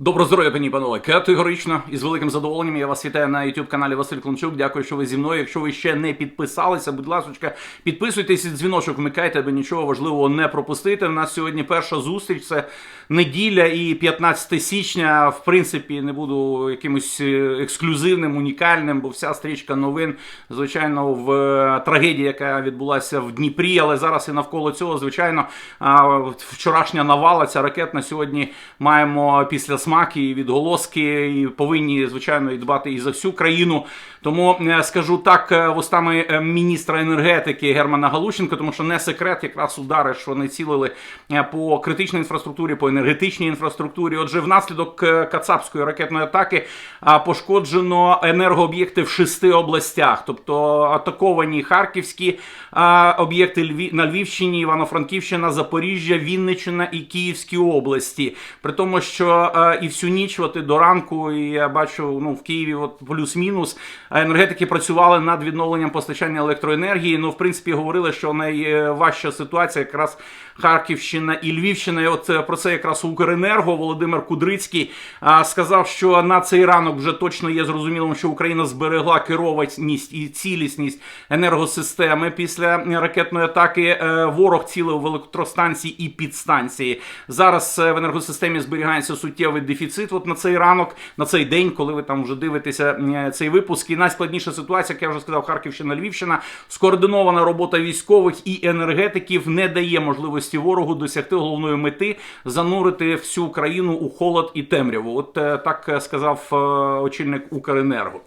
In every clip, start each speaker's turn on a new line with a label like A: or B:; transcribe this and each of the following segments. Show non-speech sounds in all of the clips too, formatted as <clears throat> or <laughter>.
A: Добро здоров'я, пані панове. Категорично і з великим задоволенням я вас вітаю на youtube каналі Василь Клончук. Дякую, що ви зі мною. Якщо ви ще не підписалися, будь ласка, підписуйтесь і дзвіночок вмикайте, аби нічого важливого не пропустити. У нас сьогодні перша зустріч. Це неділя і 15 січня. В принципі, не буду якимось е, ексклюзивним, унікальним, бо вся стрічка новин, звичайно, в е, трагедії, яка відбулася в Дніпрі. Але зараз і навколо цього, звичайно, вчорашня навала ця ракетна сьогодні маємо після смаки і відголоски, і повинні звичайно і дбати і за всю країну. Тому е, скажу так е, вустами е, міністра енергетики Германа Галущенка, тому що не секрет, якраз удари, що вони цілили по критичній інфраструктурі, по енергетичній інфраструктурі. Отже, внаслідок кацапської ракетної атаки пошкоджено енергооб'єкти в шести областях, тобто атаковані харківські об'єкти на Львівщині, Івано-Франківщина, Запоріжжя, Вінниччина і Київські області. При тому, що і всю ніч, от і до ранку, і я бачу, ну в Києві, от плюс-мінус, енергетики працювали над відновленням постачання електроенергії. Ну, в принципі, говорили, що найважча ситуація якраз Харківщина і Львівщина. І от е, про це якраз Укренерго Володимир Кудрицький а, сказав, що на цей ранок вже точно є зрозумілим, що Україна зберегла керованість і цілісність енергосистеми після ракетної атаки. Е, Ворог цілив в електростанції і підстанції. Зараз е, в енергосистемі зберігається суттєвий дефіцит. От на цей ранок, на цей день, коли ви там вже дивитеся е, цей випуск, і найскладніша ситуація, як я вже сказав, Харківщина, Львівщина, скоординована робота військових і енергетиків не дає можливості ворогу досягти головної мети занурити всю країну у холод і темряву. От е, так е, сказав е, очільник Укренерго.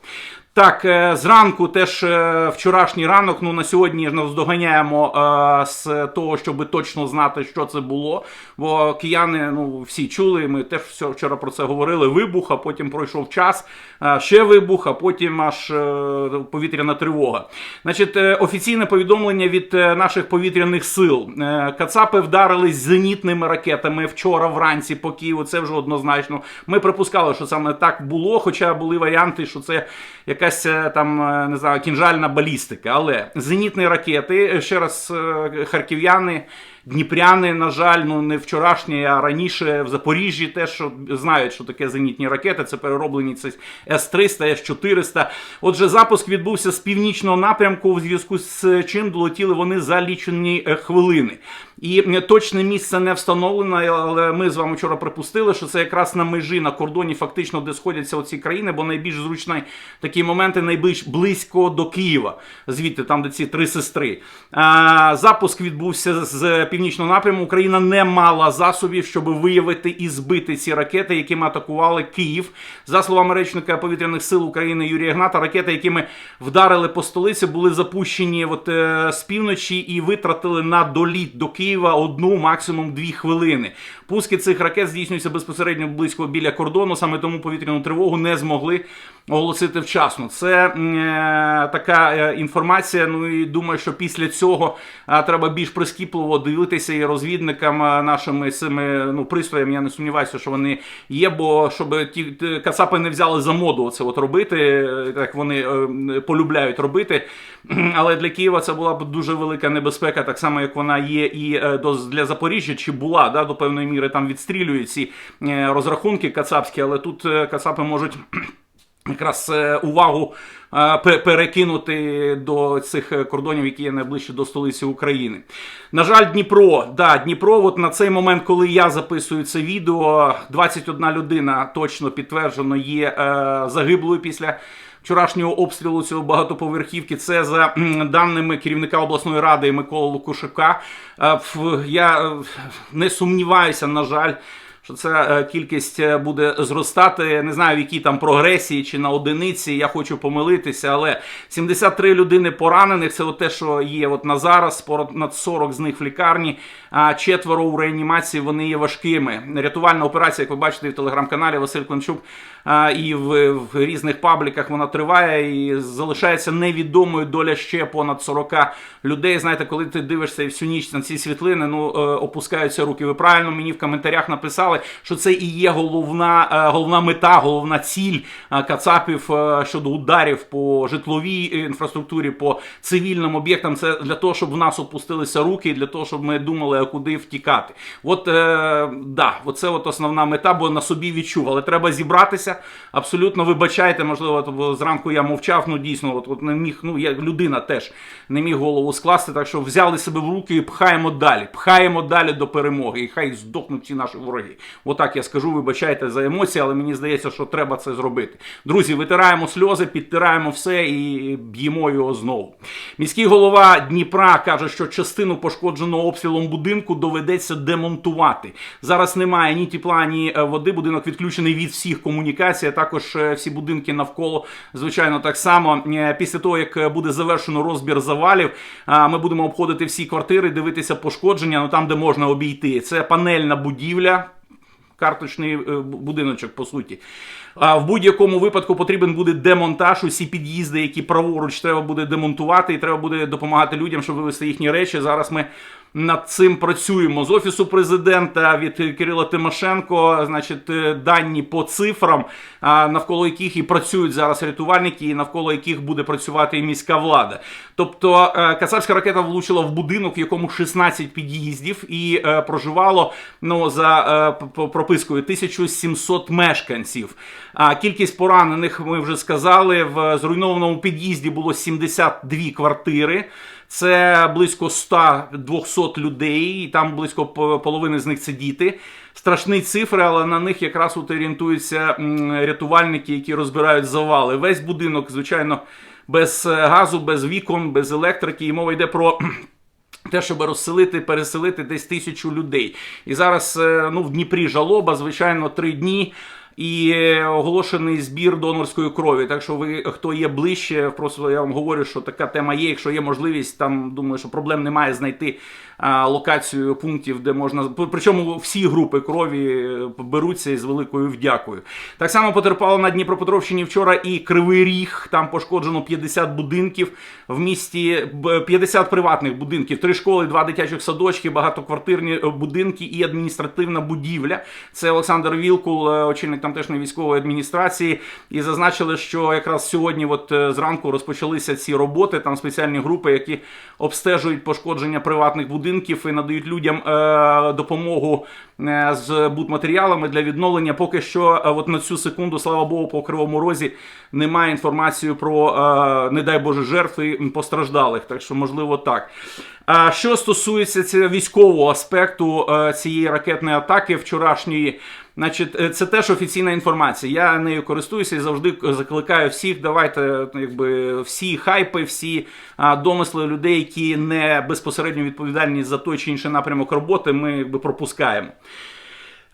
A: Так, е, зранку теж е, вчорашній ранок. Ну на сьогодні ж нас доганяємо е, з того, щоб точно знати, що це було. Бо кияни, ну всі чули. Ми теж вчора про це говорили. Вибух, а потім пройшов час. е, Ще вибух, а потім аж е, повітряна тривога. Значить, офіційне повідомлення від наших повітряних сил. Кацапи вдарились зенітними ракетами вчора вранці по Києву. Це вже однозначно. Ми припускали, що саме так було, хоча були варіанти, що це якась е, там е, не знаю, кінжальна балістика. Але зенітні ракети, ще раз е, харків'яни. Дніпряни, на жаль, ну не вчорашні, а раніше в Запоріжжі теж знають, що таке зенітні ракети. Це перероблені це С-300, С-400. Отже, запуск відбувся з північного напрямку, в зв'язку з чим долетіли вони за лічені е, хвилини. І точне місце не встановлено, але ми з вами вчора припустили, що це якраз на межі на кордоні, фактично, де сходяться оці країни, бо найбільш зручні такі моменти найбільш близько до Києва, звідти там, де ці три сестри. Запуск відбувся з північного напряму. Україна не мала засобів, щоб виявити і збити ці ракети, якими атакували Київ. За словами речника повітряних сил України Юрія Гната, ракети, якими вдарили по столиці, були запущені от, е, з півночі і витратили на доліт до Києва одну, максимум дві хвилини. Пуски цих ракет здійснюються безпосередньо близько біля кордону, саме тому повітряну тривогу не змогли оголосити вчасно. Це е, така е, інформація. Ну і думаю, що після цього е, треба більш прискіпливо дивитися і розвідникам нашими цими ну, пристроями. Я не сумніваюся, що вони є, бо щоб ті кацапи не взяли за моду це от робити, е, як вони е, полюбляють робити. <clears throat> Але для Києва це була б дуже велика небезпека, так само як вона є і е, для Запоріжжя, чи була да, до певної міри там відстрілюють ці розрахунки кацапські, але тут кацапи можуть якраз е, увагу е, перекинути до цих кордонів, які є найближче до столиці України. На жаль, Дніпро, да, Дніпро, от на цей момент, коли я записую це відео, 21 людина точно підтверджено є е, загиблою після. Вчорашнього обстрілу цього багатоповерхівки це за даними керівника обласної ради Миколи Лукушука. Е, Я не сумніваюся, на жаль, що ця е, кількість е, буде зростати. Не знаю, в якій там прогресії чи на одиниці. Я хочу помилитися, але 73 людини поранених. Це от те, що є от на зараз. Понад 40 з них в лікарні, а четверо у реанімації вони є важкими. Рятувальна операція, як ви бачите в телеграм-каналі Василь Климчук, а, і в, в різних пабліках вона триває і залишається невідомою доля ще понад 40 людей. Знаєте, коли ти дивишся всю ніч на ці світлини, ну е, опускаються руки. Ви правильно мені в коментарях написали. що це і є головна, е, головна мета, головна ціль е, Кацапів щодо ударів по житловій інфраструктурі, по цивільним об'єктам. Це для того, щоб в нас опустилися руки, для того, щоб ми думали, куди втікати. От е, да, оце от основна мета, бо на собі відчув. Але треба зібратися. Абсолютно вибачайте, можливо, зранку я мовчав. Ну дійсно, от, от не міг. Ну я людина теж не міг голову скласти. Так що взяли себе в руки і пхаємо далі. Пхаємо далі до перемоги. І хай здохнуть ці наші вороги. Отак я скажу, вибачайте за емоції, але мені здається, що треба це зробити. Друзі, витираємо сльози, підтираємо все і б'ємо його знову. Міський голова Дніпра каже, що частину пошкодженого обстрілом будинку доведеться демонтувати. Зараз немає ні тепла, ні е, води. Будинок відключений від всіх комунікацій. а Також е, всі будинки навколо, звичайно, так само. Е, Після того, як буде завершено розбір завалів, ми будемо обходити всі квартири, дивитися пошкодження. Ну там, де можна обійти. Це панельна будівля карточний будиночок, по суті. А в будь-якому випадку потрібен буде демонтаж. Усі під'їзди, які праворуч треба буде демонтувати, і треба буде допомагати людям, щоб вивезти їхні речі. Зараз ми над цим працюємо з офісу президента від Кирила Тимошенко. Значить, е, дані по цифрам, навколо яких і працюють зараз рятувальники, і навколо яких буде працювати і міська влада. Тобто е, кацапська ракета влучила в будинок, в якому 16 під'їздів, і е, проживало ну за пропискою 1700 мешканців. А кількість поранених ми вже сказали. В зруйнованому під'їзді було 72 квартири. Це близько 100-200 людей, і там близько по- половини з них це діти. Страшні цифри, але на них якраз от орієнтуються рятувальники, які розбирають завали. Весь будинок, звичайно, без е, газу, без вікон, без електрики. І мова йде про <clears throat> те, щоб розселити, переселити десь тисячу людей. І зараз е, ну, в Дніпрі жалоба, звичайно, три дні. І е, оголошений збір донорської крові. Так що ви, хто є ближче, просто я вам говорю, що така тема є. Якщо є можливість, там думаю, що проблем немає знайти а, локацію пунктів, де можна причому всі групи крові е, беруться із великою вдякою. Так само потерпало на Дніпропетровщині вчора і Кривий Ріг. Там пошкоджено 50 будинків в місті, 50 приватних будинків, три школи, два дитячих садочки, багатоквартирні е, будинки і адміністративна будівля. Це Олександр Вілкул, очільник тамтешньої військової адміністрації, і зазначили, що якраз сьогодні, от е, зранку, розпочалися ці роботи. Там спеціальні групи, які обстежують пошкодження приватних будинків і надають людям е, допомогу е, з будматеріалами для відновлення. Поки що, е, от на цю секунду, слава Богу, по кривому розі немає інформації про, е, не дай Боже, жертви постраждалих. Так що, можливо, так. А що стосується військового аспекту цієї ракетної атаки вчорашньої, значить, е, це теж офіційна інформація. Я нею користуюся і завжди закликаю всіх. Давайте, якби всі хайпи, всі а, домисли людей, які не безпосередньо відповідальні за той чи інший напрямок роботи, ми якби пропускаємо.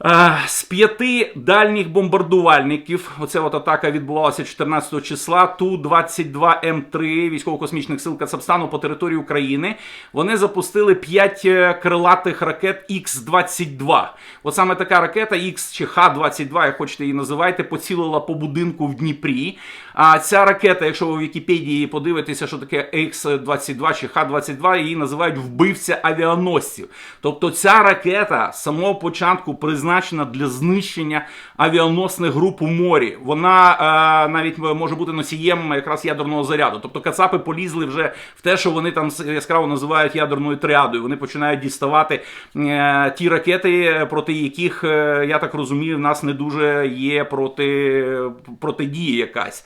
A: Е, З п'яти дальніх бомбардувальників, оця от атака відбувалася 14 числа. Ту-22М3 військово-космічних сил Кацапстану по території України. Вони запустили 5 крилатих ракет Х-22. От саме така ракета Х чи Х-22, як хочете її називайте, поцілила по будинку в Дніпрі. А ця ракета, якщо ви в Вікіпедії подивитеся, що таке Х-22 чи Х-22, її називають вбивця авіаносців. Тобто ця ракета з самого початку призначена для знищення авіаносних груп у морі. Вона е, навіть може бути носієм якраз ядерного заряду. Тобто Кацапи полізли вже в те, що вони там яскраво називають ядерною тріадою. Вони починають діставати е, ті ракети, проти яких, е, я так розумію, в нас не дуже є проти, протидія якась.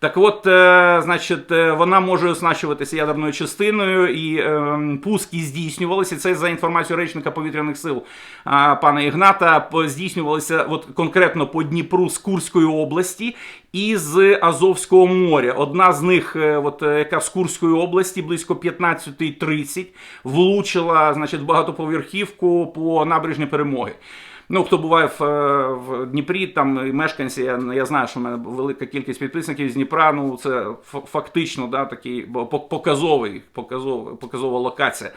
A: Так от, е, значить, е, вона може оснащуватися ядерною частиною, і е, пуски здійснювалися. Це за інформацією речника повітряних сил пана Ігната. Здійснювалися от конкретно по Дніпру з Курської області і з Азовського моря. Одна з них, от яка з Курської області, близько 15.30, влучила, значить, багатоповерхівку по набережні перемоги. Ну, хто буває в, в Дніпрі, там мешканці, я, я знаю, що в мене велика кількість підписників з Дніпра. Ну це фактично да, такий показовий, показова, показова локація.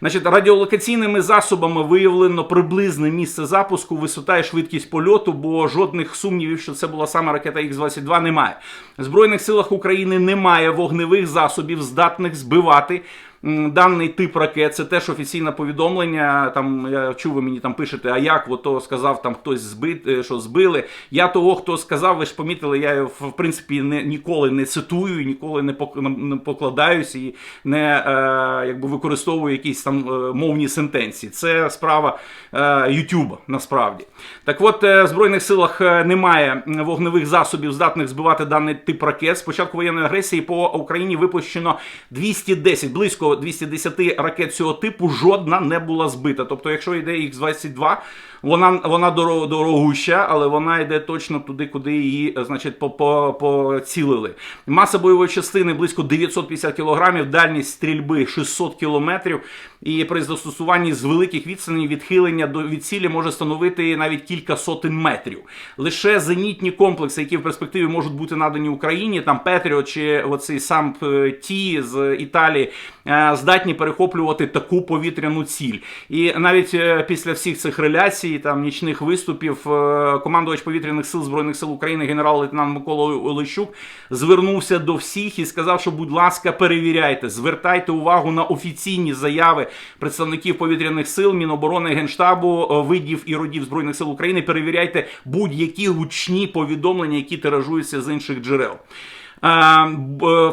A: Значить, радіолокаційними засобами виявлено приблизне місце запуску, висота і швидкість польоту, бо жодних сумнівів, що це була саме ракета Х-22, немає. В Збройних силах України немає вогневих засобів, здатних збивати даний тип ракет, це теж офіційне повідомлення. Там я чув, ви мені там пишете, а як ото сказав там хтось збит, е, що збили. Я того, хто сказав, ви ж помітили, я в принципі не ніколи не цитую, ніколи не пок- покладаюся і не е, якби використовую якісь там е, мовні сентенції. Це справа е, Ютуба насправді. Так от, е, в Збройних силах е, немає вогневих засобів, здатних збивати даний тип ракет. З початку воєнної агресії по Україні випущено 210, близько 210 ракет цього типу. Жодна не була збита. Тобто, якщо йде їх 22 вона, вона доро- дорогуща, але вона йде точно туди, куди її, е, значить, по- по- поцілили. Маса бойової частини близько 950 кілограмів, дальність стрільби 600 кілометрів. І при застосуванні з великих відстаней відхилення до від цілі може становити навіть кілька сотень метрів. Лише зенітні комплекси, які в перспективі можуть бути надані Україні, там Петріо чи оцей сам е, Ті з Італії, е, здатні перехоплювати таку повітряну ціль. І навіть після всіх цих реляцій, там нічних виступів, е, командувач повітряних сил збройних сил України, генерал-лейтенант Микола Олещук, звернувся до всіх і сказав, що, будь ласка, перевіряйте, звертайте увагу на офіційні заяви представників повітряних сил, Міноборони, Генштабу, е, видів і родів збройних сил України. Перевіряйте будь-які гучні повідомлення, які тиражуються з інших джерел.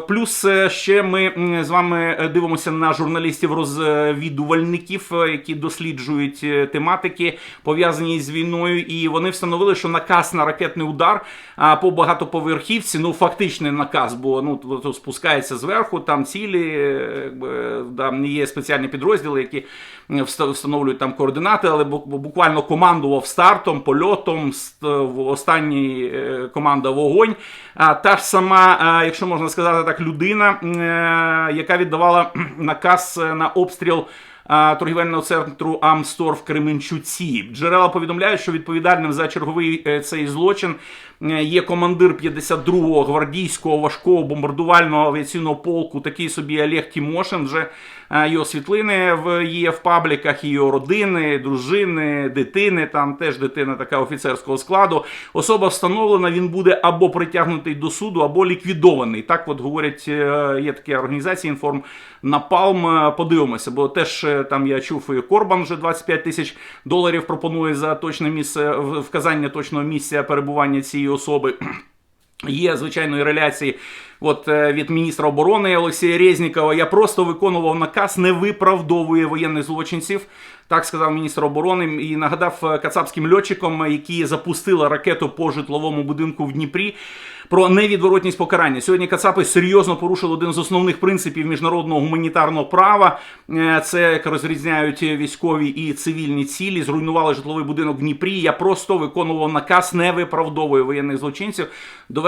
A: Плюс е, ще ми з вами дивимося на журналістів-розвідувальників, е, які досліджують е, тематики, пов'язані з війною, і вони встановили, що наказ на ракетний удар по багатоповерхівці, ну фактичний наказ, бо ну то- спускається зверху, там цілі, там є спеціальні підрозділи, які встановлюють там координати, але бу- буквально командував стартом, польотом, останній е, команда вогонь. Та ж сама, якщо можна сказати так, людина, е, яка віддавала <clears throat> наказ е, на обстріл. Торгівельного центру Амстор в Кременчуці джерела повідомляють, що відповідальним за черговий е, цей злочин е, є командир 52-го гвардійського важкого бомбардувального авіаційного полку, такий собі Олег Тімошин. Вже е, його світлини в є в пабліках, його родини, дружини, дитини. Там теж дитина така офіцерського складу. Особа встановлена, він буде або притягнутий до суду, або ліквідований. Так от говорять, є такі організації інформ Напалм. Подивимося, бо теж там я чув і Корбан вже 25 тисяч доларів пропонує за точне місце вказання точного місця перебування цієї особи. Є звичайно і реляції от, е, від міністра оборони Олексія Резнікова. Я просто виконував наказ, не виправдовує воєнних злочинців. Так сказав міністр оборони і нагадав е, кацапським льотчикам, які запустили ракету по житловому будинку в Дніпрі. Про невідворотність покарання сьогодні Кацапи серйозно порушили один з основних принципів міжнародного гуманітарного права. Е, Це як розрізняють військові і цивільні цілі. Зруйнували житловий будинок в Дніпрі. Я просто виконував наказ, не виправдовує воєнних злочинців.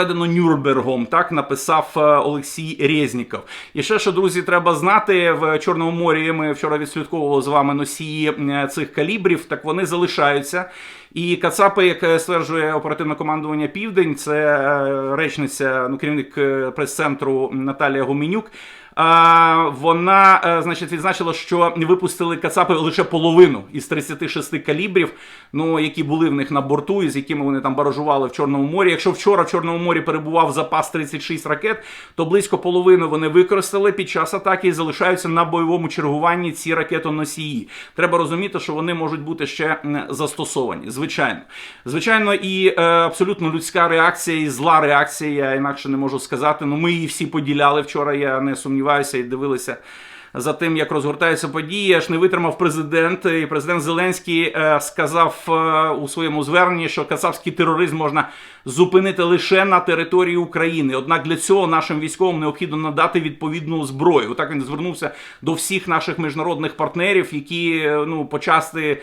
A: Доведено Нюрнбергом. Так написав е, Олексій Резніков. І ще що, друзі, треба знати в Чорному морі. Ми вчора відслідковували з вами носії е, цих калібрів. Так вони залишаються. І Кацапи, як е, стверджує оперативне командування Південь, це речниця, ну керівник прес-центру Наталія Гуменюк. Вона, е, значить, відзначила, що випустили Кацапи лише половину із 36 калібрів, ну які були в них на борту, і з якими вони там баражували в Чорному морі. Якщо вчора в Чорному морі перебував запас 36 ракет, то близько половини вони використали під час атаки і залишаються на бойовому чергуванні ці ракетоносії. Треба розуміти, що вони можуть бути ще застосовані. Звичайно, звичайно, і е, абсолютно людська реакція, і зла реакція. Я інакше не можу сказати. Ну ми її всі поділяли вчора. Я не сумніваюся і дивилися. За тим, як розгортаються події, аж не витримав президент. І президент Зеленський е, сказав е, у своєму зверненні, що кацапський тероризм можна зупинити лише на території України. Однак для цього нашим військовим необхідно надати відповідну зброю. Так він звернувся до всіх наших міжнародних партнерів, які е, ну почасти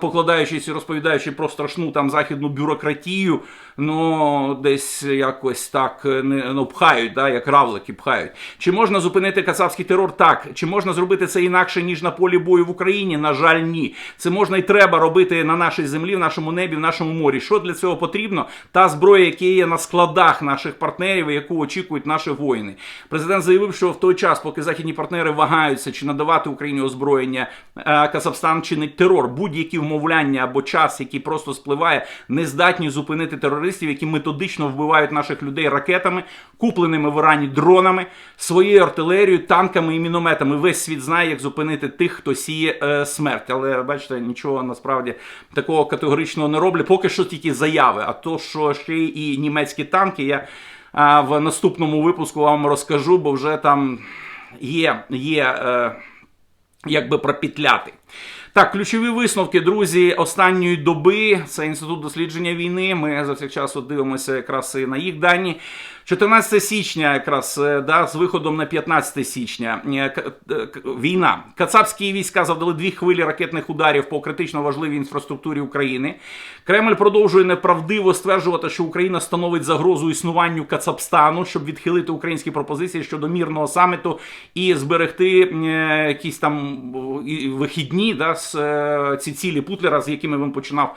A: покладаючись і розповідаючи про страшну там західну бюрократію, ну десь якось так не ну, пхають, да, як равлики пхають. Чи можна зупинити кацапський терор? Так. Чи можна зробити це інакше ніж на полі бою в Україні? На жаль, ні. Це можна і треба робити на нашій землі, в нашому небі, в нашому морі. Що для цього потрібно? Та зброя, яка є на складах наших партнерів, яку очікують наші воїни. Президент заявив, що в той час, поки західні партнери вагаються чи надавати Україні озброєння, е, Казахстан чинить терор. Будь-які вмовляння або час, який просто спливає, не здатні зупинити терористів, які методично вбивають наших людей ракетами, купленими в Ірані дронами, своєю артилерією, танками і мінометами. Ракетами. Весь світ знає, як зупинити тих, хто сіє е, смерть. Але бачите, нічого насправді такого категоричного не роблять. Поки що тільки заяви. А то, що ще і німецькі танки, я а, в наступному випуску вам розкажу, бо вже там є, є е, якби пропітляти. Так, ключові висновки, друзі, останньої доби. Це інститут дослідження війни. Ми за цей час дивимося якраз і на їх дані. 14 січня, якраз е, да, з виходом на 15 січня. е, е, Війна. Кацапські війська завдали дві хвилі ракетних ударів по критично важливій інфраструктурі України. Кремль продовжує неправдиво стверджувати, що Україна становить загрозу існуванню Кацапстану, щоб відхилити українські пропозиції щодо мірного саміту і зберегти якісь там вихідні, да, ці цілі Путлера, з якими він починав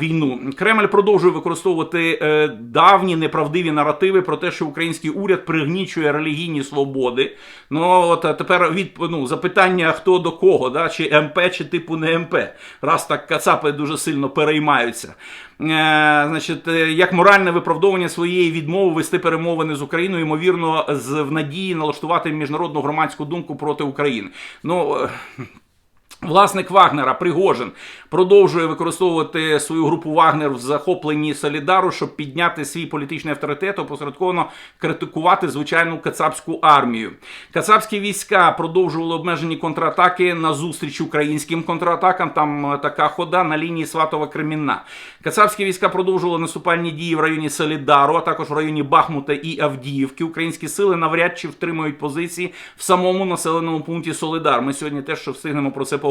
A: війну. Кремль продовжує використовувати давні неправдиві наративи про те, що український уряд пригнічує релігійні свободи. Ну от а тепер від ну, запитання хто до кого, да? чи МП, чи типу не МП. Раз так Кацапи дуже сильно переймаються. Е, значить, е, як моральне виправдовування своєї відмови вести перемовини з Україною, ймовірно, з в надії налаштувати міжнародну громадську думку проти України. Ну. Власник Вагнера Пригожин продовжує використовувати свою групу Вагнер в захопленні Солідару, щоб підняти свій політичний авторитет, опосередковано критикувати звичайну кацапську армію. Кацапські війська продовжували обмежені контратаки на зустріч українським контратакам. Там е, така хода на лінії Сватова Кремінна. Кацапські війська продовжували наступальні дії в районі Солідару, а також в районі Бахмута і Авдіївки. Українські сили навряд чи втримують позиції в самому населеному пункті Солидар. Ми сьогодні теж що встигнемо про це поговорити.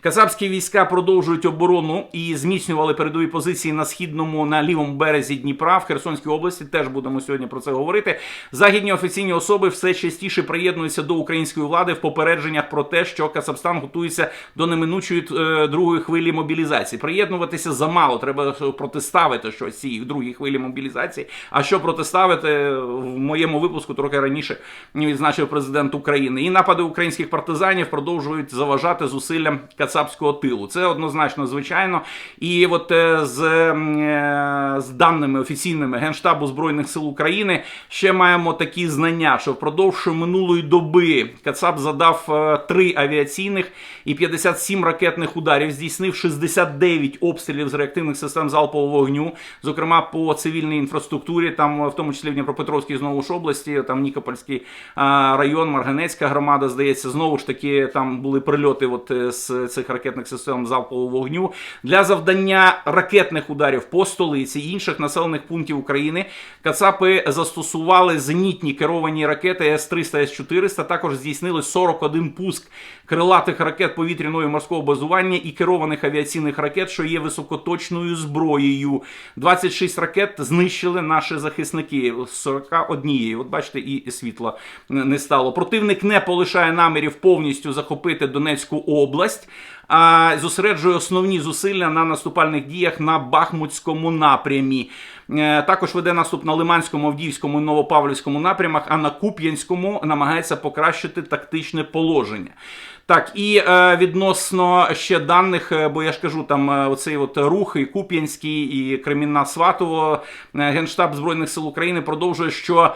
A: Кацапські війська продовжують оборону і зміцнювали передові позиції на східному на лівому березі Дніпра в Херсонській області. Теж будемо сьогодні про це говорити. Західні офіційні особи все частіше приєднуються до української влади в попередженнях про те, що Казахстан готується до неминучої е, другої хвилі мобілізації. Приєднуватися замало. Треба протиставити щось цій другій хвилі мобілізації. А що протиставити в моєму випуску трохи раніше відзначив президент України. І напади українських партизанів продовжують заважати зусиллям кацапського тилу. Це однозначно звичайно. І от е, з, е, з даними офіційними Генштабу Збройних сил України ще маємо такі знання, що впродовж минулої доби Кацап задав е, три авіаційних і 57 ракетних ударів, здійснив 69 обстрілів з реактивних систем залпового вогню, зокрема по цивільній інфраструктурі, там в тому числі в Дніпропетровській знову ж області, там Нікопольський район, Марганецька громада, здається, знову ж таки там були прильоти от е, з цих ракетних систем залпового вогню для завдання ракетних ударів по столиці і інших населених пунктів України. Кацапи застосували зенітні керовані ракети С-300, С-400, також здійснили 41 пуск крилатих ракет повітряного і морського базування і керованих авіаційних ракет, що є високоточною зброєю. 26 ракет знищили наші захисники з 41. От бачите, і світла не стало. Противник не полишає намірів повністю захопити Донецьку область, а зосереджує основні зусилля на наступальних діях на Бахмутському напрямі. Е, Також веде наступ на Лиманському, Авдіївському і Новопавлівському напрямах, а на Куп'янському намагається покращити тактичне положення. Так, і е, відносно ще даних, е, бо я ж кажу, там е, оцей от рух і Куп'янський, і Кремінна Сватово, е, Генштаб Збройних сил України продовжує, що е,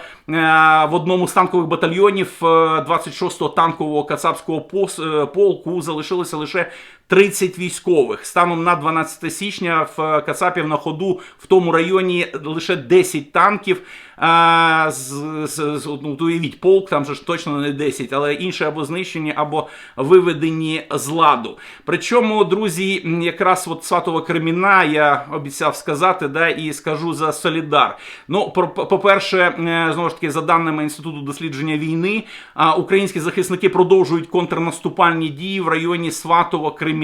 A: в одному з танкових батальйонів е, 26-го танкового кацапського полку залишилося лише 30 військових. Станом на 12 січня в Кацапів на ходу в тому районі лише 10 танків. А, з, з, з, ну, уявіть, полк, там же ж точно не 10, але інші або знищені, або виведені з ладу. Причому, друзі, якраз от Сватова Креміна я обіцяв сказати, да, і скажу за Солідар. Ну, по-перше, е, знову ж таки, за даними Інституту дослідження війни, українські захисники продовжують контрнаступальні дії в районі Сватова Креміна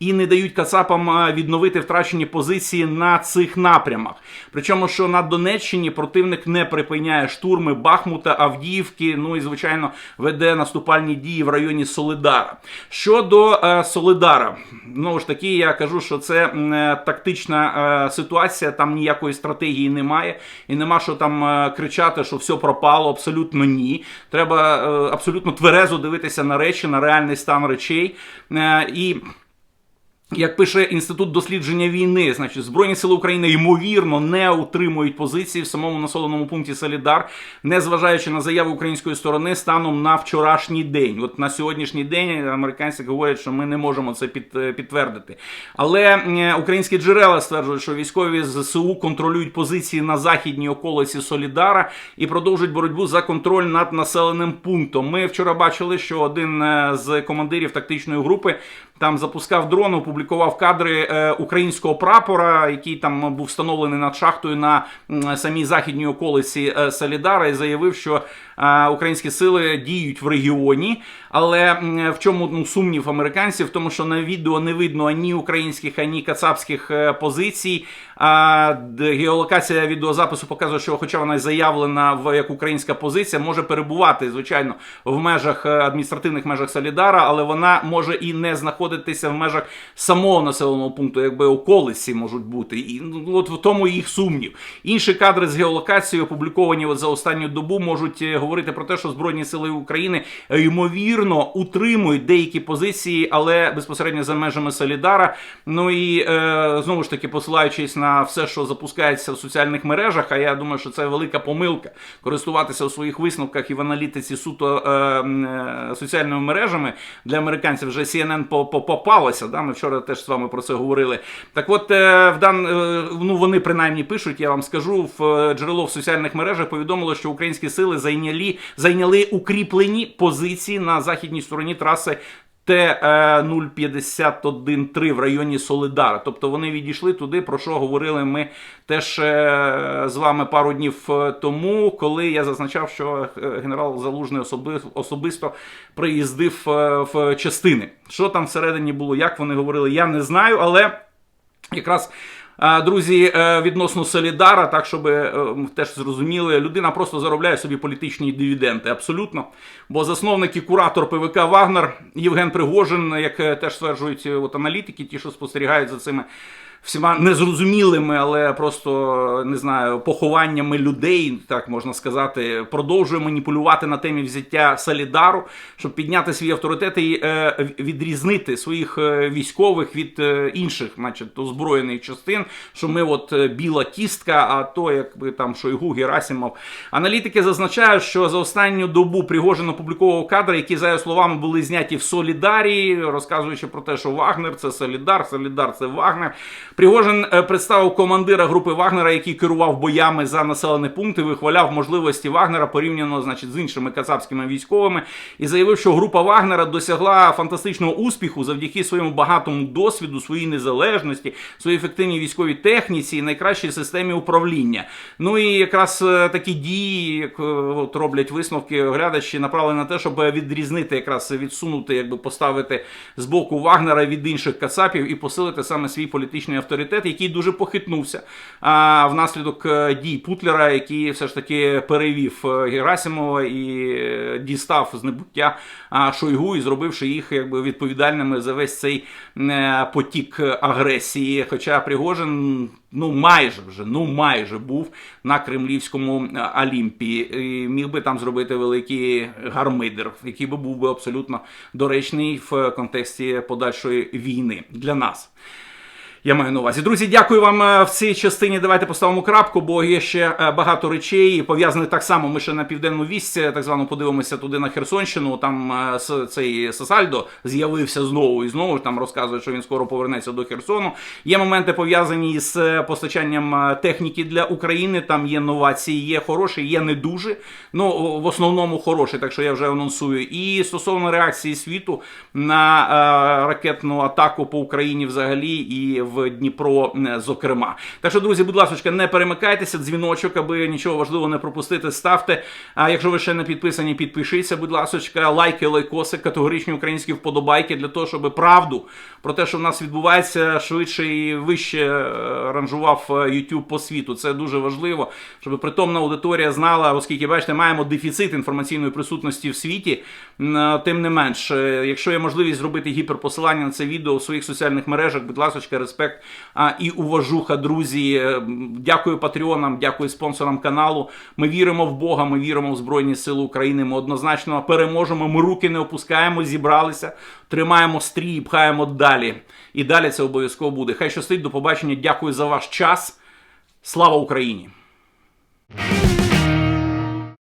A: і не дають Кацапам відновити втрачені позиції на цих напрямах. Причому, що на Донеччині противник не припиняє штурми Бахмута, Авдіївки, ну і звичайно веде наступальні дії в районі Солидара. Щодо е, Солидара, знову ж таки, я кажу, що це е, тактична е, ситуація, там ніякої стратегії немає, і нема що там е, кричати, що все пропало. Абсолютно ні. Треба е, абсолютно тверезо дивитися на речі, на реальний стан речей. Е, і Як пише інститут дослідження війни, значить збройні сили України ймовірно не утримують позиції в самому населеному пункті Солідар, незважаючи на заяви української сторони станом на вчорашній день. От на сьогоднішній день американці говорять, що ми не можемо це під, підтвердити. Але е, українські джерела стверджують, що військові ЗСУ контролюють позиції на західній околиці Солідара і продовжують боротьбу за контроль над населеним пунктом. Ми вчора бачили, що один е, з командирів тактичної групи там запускав дрон, опублікував кадри е, українського прапора, який там був встановлений над шахтою на самій західній околиці е, Солідара, і заявив, що е, українські сили діють в регіоні. Але в чому ну, сумнів американців? Тому, що на відео не видно ані українських, ані кацапських позицій. А геолокація відеозапису показує, що, хоча вона заявлена в як українська позиція, може перебувати звичайно в межах е, адміністративних межах Солідара, але вона може і не знаходитися в межах самого населеного пункту, якби околиці можуть бути. І ну, от в тому їх сумнів. Інші кадри з геолокацією, опубліковані от за останню добу, можуть е, говорити про те, що Збройні сили України ймовірно утримують деякі позиції, але безпосередньо за межами Солідара. Ну і е, знову ж таки, посилаючись на все, що запускається в соціальних мережах, а я думаю, що це велика помилка користуватися у своїх висновках і в аналітиці суто е, е, соціальними мережами для американців вже CNN по- по- попалося. Да? Ми вчора теж з вами про це говорили. Так от, е, в дан, е, ну вони принаймні пишуть, я вам скажу, в е, джерело в соціальних мережах повідомило, що українські сили зайняли, зайняли укріплені позиції на західній стороні траси. Т-051-3 в районі Солидара. Тобто вони відійшли туди, про що говорили ми теж е, з вами пару днів е, тому, коли я зазначав, що е, генерал Залужний особи- особисто приїздив е, в частини. Що там всередині було, як вони говорили, я не знаю, але якраз. Друзі, е, відносно Солідара, так щоб е, теж зрозуміли, людина просто заробляє собі політичні дивіденди. Абсолютно. Бо засновник і куратор ПВК Вагнер Євген Пригожин, як е, теж стверджують от аналітики, ті, що спостерігають за цими всіма незрозумілими, але просто не знаю, похованнями людей, так можна сказати, продовжує маніпулювати на темі взяття Солідару, щоб підняти свій авторитет і е, відрізнити своїх е, військових від е, інших, значить, озброєних частин, що ми от біла кістка, а то якби там Шойгу, Герасимов. Аналітики зазначають, що за останню добу Пригожин опубліковував кадри, які за його словами були зняті в Солідарі, розказуючи про те, що Вагнер це Солідар, Солідар це Вагнер. Пригожин е, представив командира групи Вагнера, який керував боями за населений пункт і вихваляв можливості Вагнера порівняно значить, з іншими кацапськими військовими, і заявив, що група Вагнера досягла фантастичного успіху завдяки своєму багатому досвіду, своїй незалежності, своїй ефективній військовій техніці і найкращій системі управління. Ну і якраз е, такі дії, як е, от роблять висновки оглядачі, направлені на те, щоб відрізнити, якраз відсунути, якби поставити з боку Вагнера від інших кацапів і посилити саме свій політичний авторитет, який дуже похитнувся а, внаслідок е, дій Путлера, який все ж таки перевів е, Герасимова і е, дістав з небуття Шойгу і зробивши їх якби відповідальними за весь цей потік агресії. Хоча Пригожин. Ну, майже вже, ну майже був на кремлівському е, Олімпі. І міг би там зробити великий гармидер, який би був би абсолютно доречний в контексті подальшої війни для нас. Я маю на увазі. Друзі, дякую вам е, в цій частині. Давайте поставимо крапку, бо є ще е, багато речей пов'язаних так само. Ми ще на південну вість, е, так звано подивимося туди на Херсонщину. Там е, цей Сосальдо з'явився знову і знову там розказує, що він скоро повернеться до Херсону. Є моменти пов'язані з постачанням техніки для України. Там є новації, є хороші, є не дуже. Ну в основному хороші, так що я вже анонсую. І стосовно реакції світу на ракетну атаку по Україні взагалі і в Дніпро, зокрема. Так що, друзі, будь ласка, не перемикайтеся, дзвіночок, аби нічого важливого не пропустити. Ставте. А якщо ви ще не підписані, підпишіться, будь ласка, лайки, лайкоси, категоричні українські вподобайки для того, щоб правду про те, що в нас відбувається, швидше і вище е, ранжував е, YouTube по світу. Це дуже важливо, щоб притомна аудиторія знала, оскільки бачите, маємо дефіцит інформаційної присутності в світі. Е, Тим не менш, якщо є можливість зробити гіперпосилання на це відео у своїх соціальних мережах, будь ласка, респект а, і уважуха, друзі. Е, Дякую патреонам, дякую спонсорам каналу. Ми віримо в Бога, ми віримо в Збройні Сили України. Ми однозначно переможемо. Ми руки не опускаємо, зібралися, тримаємо стрій і пхаємо далі. І далі це обов'язково буде. Хай щастить, до побачення. Дякую за ваш час. Слава Україні!